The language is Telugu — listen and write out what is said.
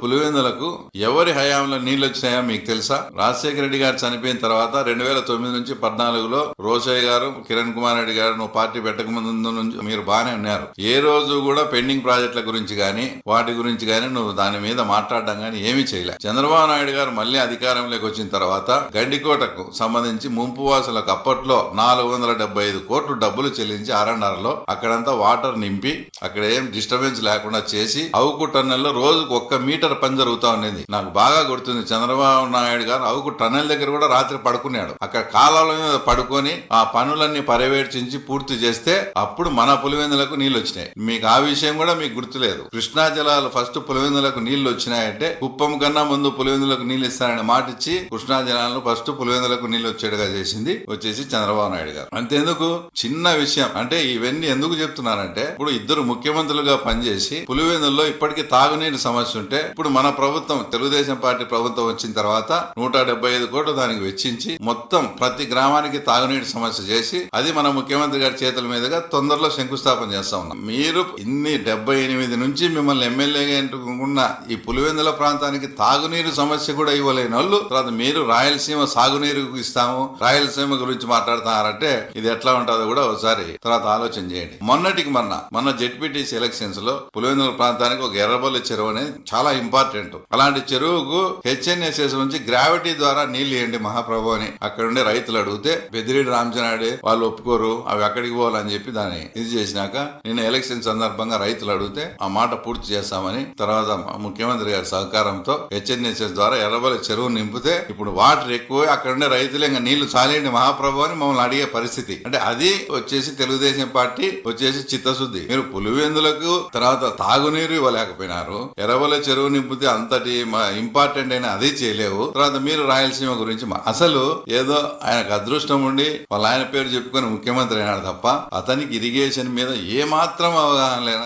పులివెందులకు ఎవరి హయాంలో నీళ్ళు వచ్చినాయో మీకు తెలుసా? రాజశేఖర రెడ్డి గారు చనిపోయిన తర్వాత రెండు వేల తొమ్మిది నుంచి పద్నాలుగులో రోషయ్య గారు కిరణ్ కుమార్ రెడ్డి గారు నువ్వు పార్టీ పెట్టక ముందు నుంచి మీరు బాగానే ఉన్నారు. ఏ రోజు కూడా పెండింగ్ ప్రాజెక్టుల గురించి కానీ వాటి గురించి కానీ నువ్వు దాని మీద మాట్లాడడం కానీ ఏమీ చేయలే. చంద్రబాబు నాయుడు గారు మళ్ళీ అధికారంలోకి వచ్చిన తర్వాత గండికోటకు సంబంధించి ముంపు వాసులకు అప్పట్లో నాలుగు వందల డెబ్బై ఐదు కోట్లు డబ్బులు చెల్లించి ఆర్ఎన్ఆర్లో అక్కడంతా వాటర్ నింపి అక్కడ ఏం డిస్టర్బెన్స్ లేకుండా చేసి అవుకు టన్నెల్లో రోజుకు ఒక్క మీటర్ పని జరుగుతా ఉండేది. నాకు బాగా గుర్తుంది. చంద్రబాబు నాయుడు గారు అవుకు టనల్ దగ్గర కూడా రాత్రి పడుకున్నాడు. అక్కడ కాలాల మీద పడుకొని ఆ పనులన్నీ పర్యవేక్షించి పూర్తి చేస్తే అప్పుడు మన పులివెందులకు నీళ్ళు వచ్చినాయి. మీకు ఆ విషయం కూడా మీకు గుర్తులేదు. కృష్ణా జలాలు ఫస్ట్ పులివెందులకు నీళ్ళు వచ్చినాయంటే కుప్పం కన్నా ముందు పులివెందులకు నీళ్ళు ఇస్తారని మాట ఇచ్చి కృష్ణా జలాలను ఫస్ట్ పులివెందులకు నీళ్ళు వచ్చేట్టుగా చేసింది వచ్చేసి చంద్రబాబు నాయుడు గారు. అంతేందుకు? చిన్న విషయం. అంటే ఇవన్నీ ఎందుకు చెప్తున్నానంటే ఇప్పుడు ఇద్దరు ముఖ్యమంత్రులుగా పనిచేసి పులివెందుల్లో ఇప్పటికీ తాగునీటి సమస్య ఉంటే ఇప్పుడు మన ప్రభుత్వం తెలుగుదేశం పార్టీ ప్రభుత్వం వచ్చిన తర్వాత నూట డెబ్బై ఐదు కోట్లు దానికి వెచ్చించి మొత్తం ప్రతి గ్రామానికి తాగునీటి సమస్య చేసి అది మన ముఖ్యమంత్రి గారి చేతుల మీదుగా తొందరలో శంకుస్థాపన చేస్తా ఉన్నాం. మీరు ఇన్ని డెబ్బై ఎనిమిది నుంచి మిమ్మల్ని ఎమ్మెల్యేగా ఎంటుకున్న ఈ పులివెందుల ప్రాంతానికి తాగునీరు సమస్య కూడా ఇవ్వలేని వాళ్ళు తర్వాత మీరు రాయలసీమ సాగునీరు ఇస్తాము రాయలసీమ గురించి మాట్లాడుతున్నారంటే ఇది ఎట్లా ఉంటుందో కూడా ఒకసారి తర్వాత ఆలోచన చేయండి. మొన్నటికి మొన్న మొన్న జెడ్పీటీసీ ఎలక్షన్స్లో పులివెందుల ప్రాంతానికి ఒక ఎర్రబల్లి చెరువు అనేది చాలా ఇంపార్టెంట్. అలాంటి చెరువుకు హెచ్ఎన్ఎస్ఎస్ నుంచి గ్రావిటీ ద్వారా నీళ్ళు ఇవ్వండి మహాప్రభు అని అక్కడ ఉండే రైతులు అడిగితే పెద్దిరెడ్డి రామచనాడే వాళ్ళు ఒప్పుకోరు అవి అక్కడికి పోవాలని చెప్పి దాన్ని ఇది చేసినాక నిన్న ఎలక్షన్ సందర్భంగా రైతులు అడిగితే ఆ మాట పూర్తి చేస్తామని తర్వాత ముఖ్యమంత్రి గారి సహకారంతో హెచ్ఎన్ఎస్ఎస్ ద్వారా ఎర్రబల చెరువు నింపితే ఇప్పుడు వాటర్ ఎక్కువ అక్కడ ఉండే రైతులు ఇంకా నీళ్ళు చాలేండి మహాప్రభు అని మమ్మల్ని అడిగే పరిస్థితి. అంటే అది వచ్చేసి తెలుగుదేశం పార్టీ వచ్చేసి చిత్తశుద్ధి. మీరు పులివెందులకు తర్వాత తాగునీరు ఇవ్వలేకపోయినారు ఎర్రబల చెరువు నింపితే అంతటి ఇంపార్టెంట్ అయిన అదే చేయలేవు. తర్వాత మీరు రాయలసీమ గురించి అసలు ఏదో ఆయనకు అదృష్టం ఉండి వాళ్ళ ఆయన పేరు చెప్పుకొని ముఖ్యమంత్రి అయినాడు తప్ప అతనికి ఇరిగేషన్ మీద ఏ మాత్రం అవగాహన లేన